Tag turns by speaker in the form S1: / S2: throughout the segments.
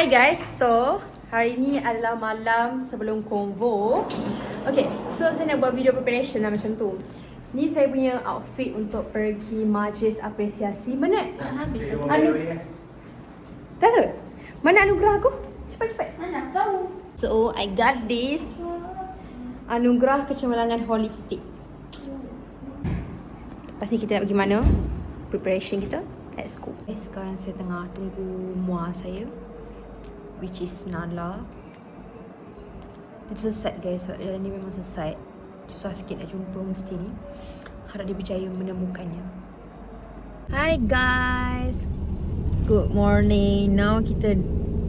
S1: Hi guys, so hari ni adalah malam sebelum konvo Okay, so saya nak buat video preparation lah macam tu. Ni saya punya outfit untuk pergi majlis apresiasi. Mana?
S2: habis
S1: Anu Dah ke? Mana anugerah aku? Cepat cepat
S2: Mana tahu?
S1: So, I got this Anugerah Kecemerlangan Holistik. Lepas ni kita nak pergi mana? Preparation kita? Let's go. Okay, Sekarang saya tengah tunggu muar saya Which is Nala. Dia selesai guys. Dia ni memang selesai Susah sikit nak jumpa mesti ni. Harap dia berjaya menemukannya. Hi guys. Good morning. Now kita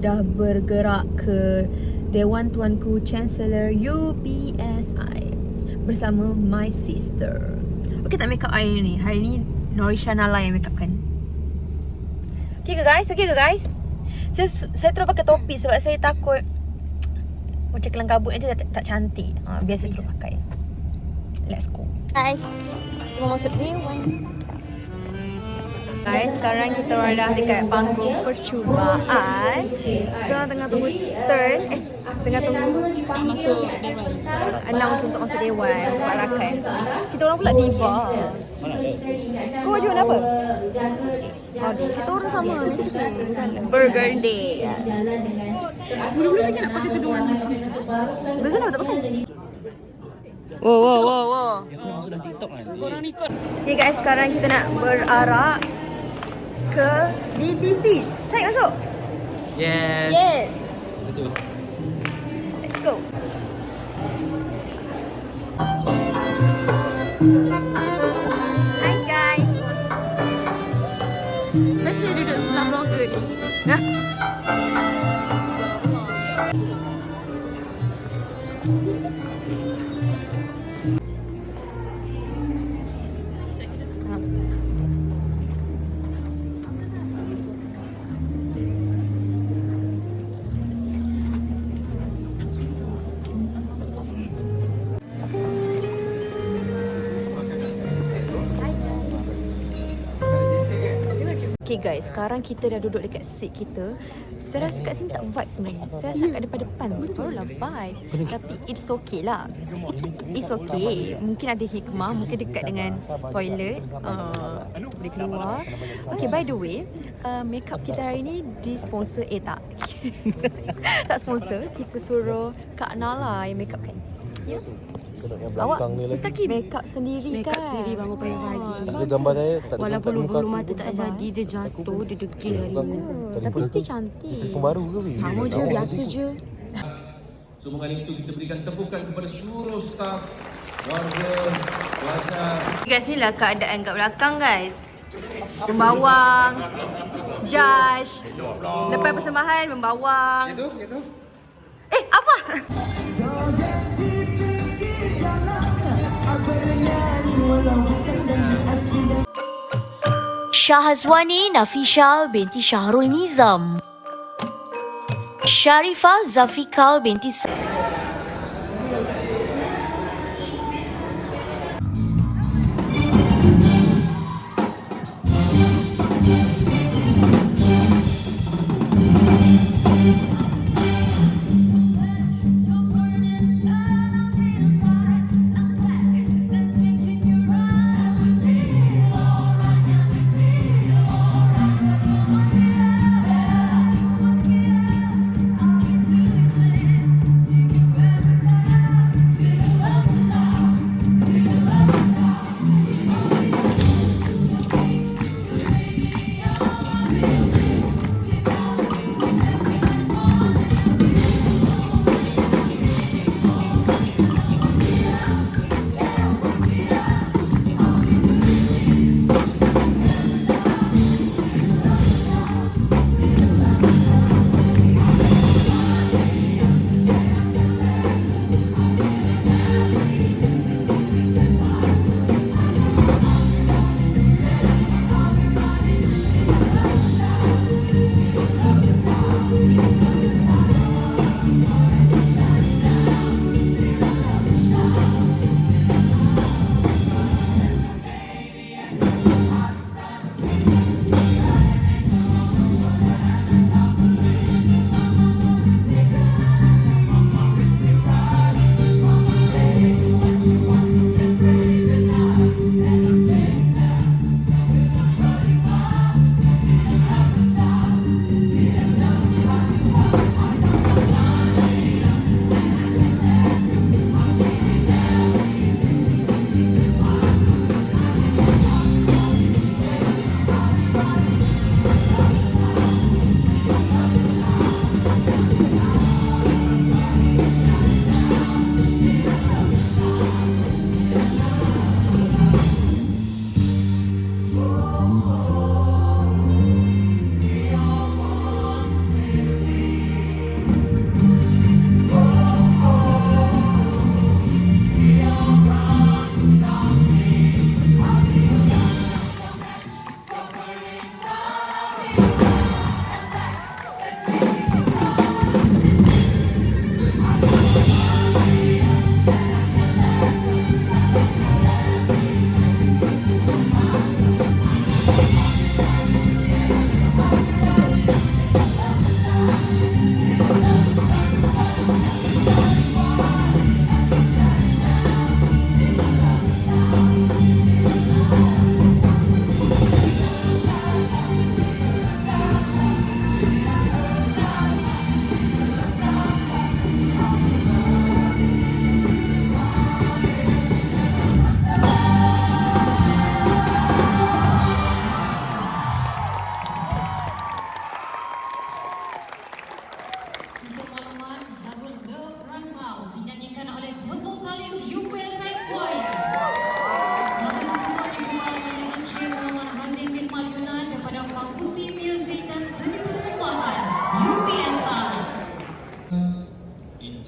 S1: dah bergerak ke Dewan Tuanku Chancellor UPSI Bersama my sister. Okay tak make up I ni? Hari ni Norisha Nala yang make up kan Okay ke guys? Okay ke guys? Saya, saya terus pakai topi sebab saya takut Macam kelang kabut nanti tak, tak cantik. Ha, Biar saya terus pakai. Let's go. Guys Kita masuk Dewan Guys, sekarang kita orang dah dekat panggung percubaan. Sekarang tengah tunggu turn. Eh, tengah tunggu
S2: Masuk dewan.
S1: Announce untuk masuk dewan Untuk Pak Rakan. Kita orang pula diva. Kau baju warna apa? Kita orang sama matching Burger Day yes.
S2: Budak-budak ingat nak pakai tudung warna macam ni.
S1: Tak pakai? Wow, wow, wow, wow
S3: Ya, aku nak masuk dalam TikTok nanti.
S2: Korang ikut.
S1: Okay guys, sekarang kita nak berarak ke DTC Saya masuk?
S3: Yes.
S1: Yes
S3: Betul.
S1: Let's go. Hi
S2: ni.
S1: Okay guys, sekarang kita dah duduk dekat seat kita. Saya rasa kat sini tak vibe sebenarnya. Saya rasa kat depan depan. Tu barulah vibe. Tapi it's okay lah. It's okay. Mungkin ada hikmah Mungkin dekat dengan toilet uh, Boleh keluar. Okay by the way uh, Makeup kita hari ni di sponsor Eh tak. Tak sponsor. Kita suruh Kak Nala yang makeup kan Ya.
S4: Yang
S1: Awak
S4: belakang ni lagi.
S1: Mustaqim Makeup sendiri
S2: Make
S1: kan?
S2: up sendiri bangun pagi-pagi.
S4: Ada gambar saya tak ada
S2: Walaupun
S4: tak
S2: bulu mata tak jadi, dia jatuh, dia degil hari ni.
S1: Tapi still
S4: aku-
S1: cantik
S4: Telefon baru ke?
S2: Sama je, biasa je.
S5: Sumbangan itu kita berikan tepukan kepada seluruh staf, warga, pelajar,
S1: Guys, ni lah keadaan kat belakang guys. Membawang Judge Lepas persembahan membawang. Itu, itu
S6: Shahazwani Nafisha binti Syahrul Nizam. Sharifah Zafika binti Sa-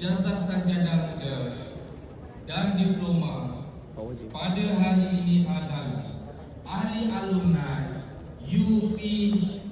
S5: jazah sarjana muda dan diploma pada hari ini adalah ahli alumni UPSR.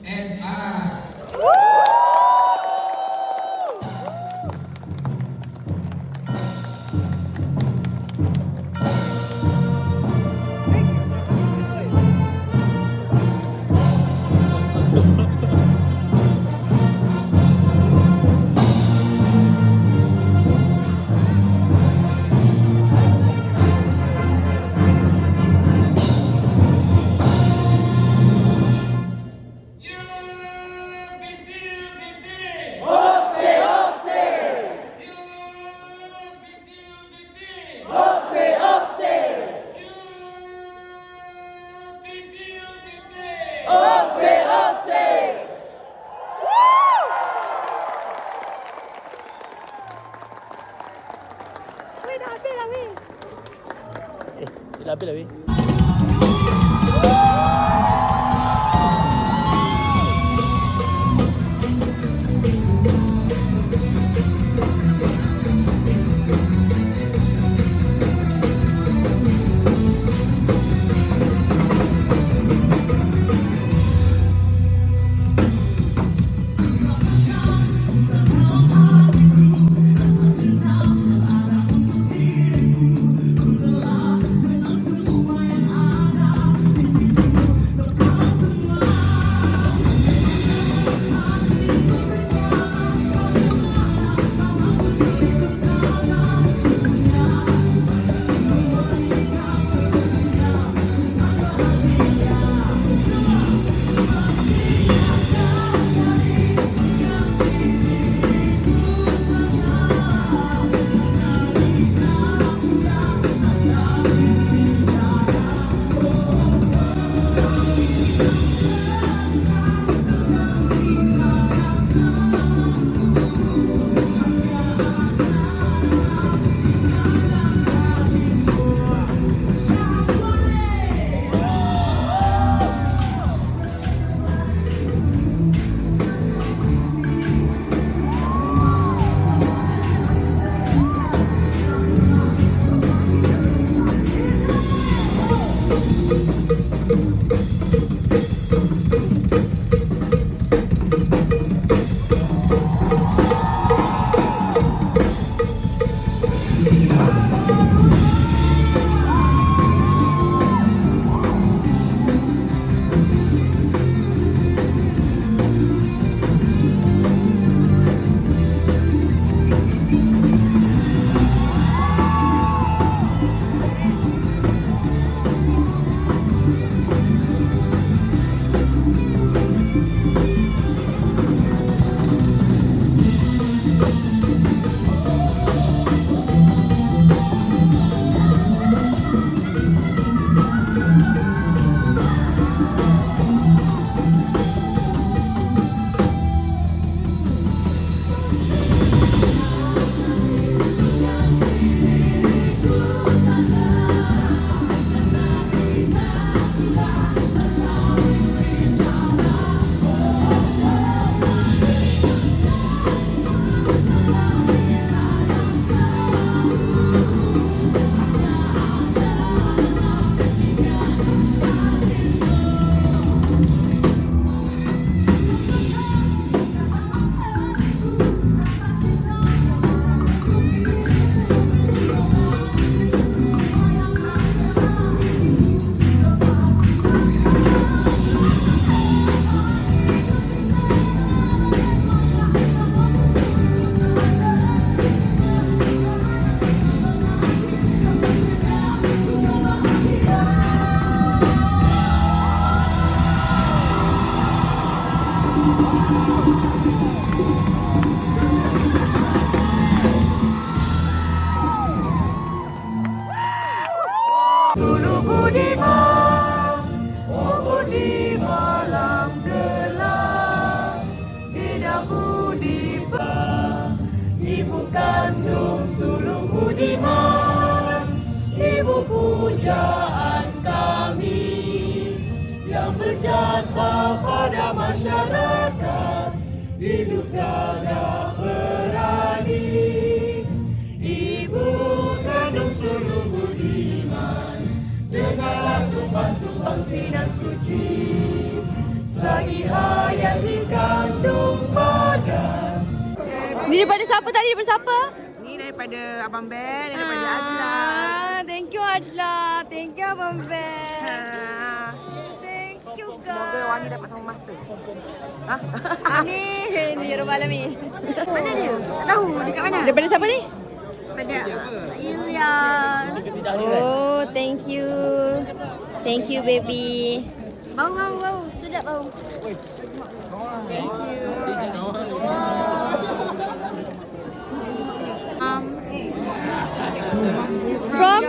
S3: la pila.
S7: Pujaan kami yang berjasa pada masyarakat hidup gagah berani Ibu kandung suluh budiman Dengarlah sumpah-sumpah sinan suci Selagi hayat dikandung badan
S1: Ni daripada siapa tadi? Daripada siapa?
S8: Ni daripada Abang Ben, daripada Azla.
S1: Thank you Ajla. Thank you Abang Ben. Thank you
S8: Semoga
S1: guys.
S8: Wani dapat sama master.
S1: Amin. Ya Rabbal Alamin.
S2: Mana dia? Tak tahu dekat mana?
S1: Daripada siapa ni?
S2: Pada Ilyas.
S1: Oh, thank you. Thank you baby.
S2: Bau bau bau. Sedap bau. Um, this is from,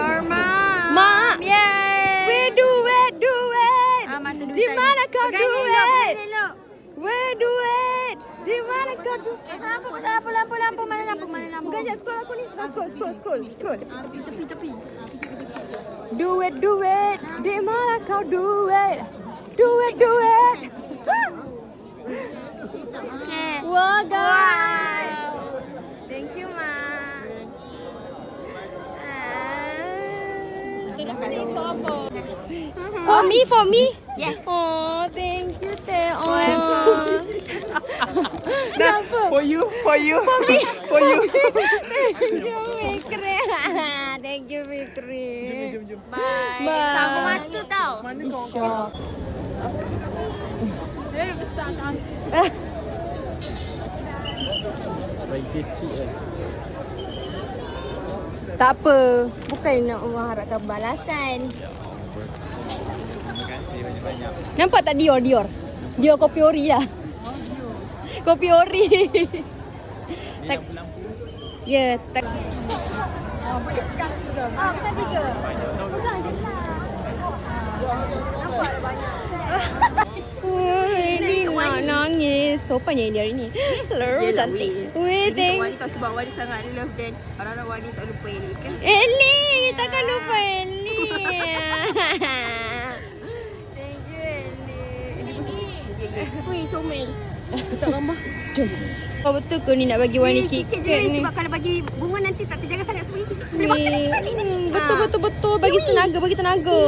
S1: do
S2: elok, pegang
S1: it?
S2: elok.
S1: We do it. Di mana kau do
S2: Eh, lampu, lampu, lampu, lampu, mana lampu, mana lampu?
S1: Bukan je scroll aku ni. Kau scroll, scroll, scroll, scroll.
S2: Ah, tepi, tepi, tepi.
S1: Do it, do it. Di mana kau do it? Do it, do it.
S2: Okay.
S1: Wah, guys. Thank you, Ma. For me, for me.
S2: Yes.
S1: Oh, thank you, Teh. Oh,
S8: For you, for you. For me. For you.
S1: thank you, Fikri. thank you, Fikri.
S2: Bye.
S1: Bye.
S2: Sama master tau.
S3: Bagi kecil kan.
S1: Tak apa. Bukan nak mengharapkan balasan. Nampak tak Dior, Dior? Dior kopi ori lah. Kopi ori. Tak, ya, tak. Ah, pegang tiga. Pegang je lah. Nampak ada banyak. Wih, ni nak nangis. Sopannya dia hari ni. Lur, cantik. Wih, thank
S8: Wani kau sebab Wani sangat love dan orang-orang Wani tak lupa ini kan.
S1: Ellie, takkan lupa Ellie.
S2: Wih, comel.
S1: Jom. Kau betul ke ni nak bagi Wani
S2: Kikit
S1: KitKat
S2: je
S1: ni?
S2: sebab kalau bagi bunga nanti tak terjaga sangat sebab kikit. Boleh makan makan ni.
S1: hmm, Betul betul betul bagi tenaga bagi tenaga.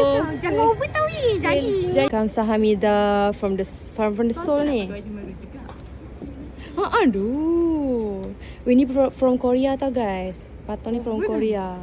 S2: Jangan over tau ni. Jadi.
S1: Kamsahamnida from the from from the soul ni. Ha aduh. Weh ni fro- from Korea tau guys. Patong ni from Korea.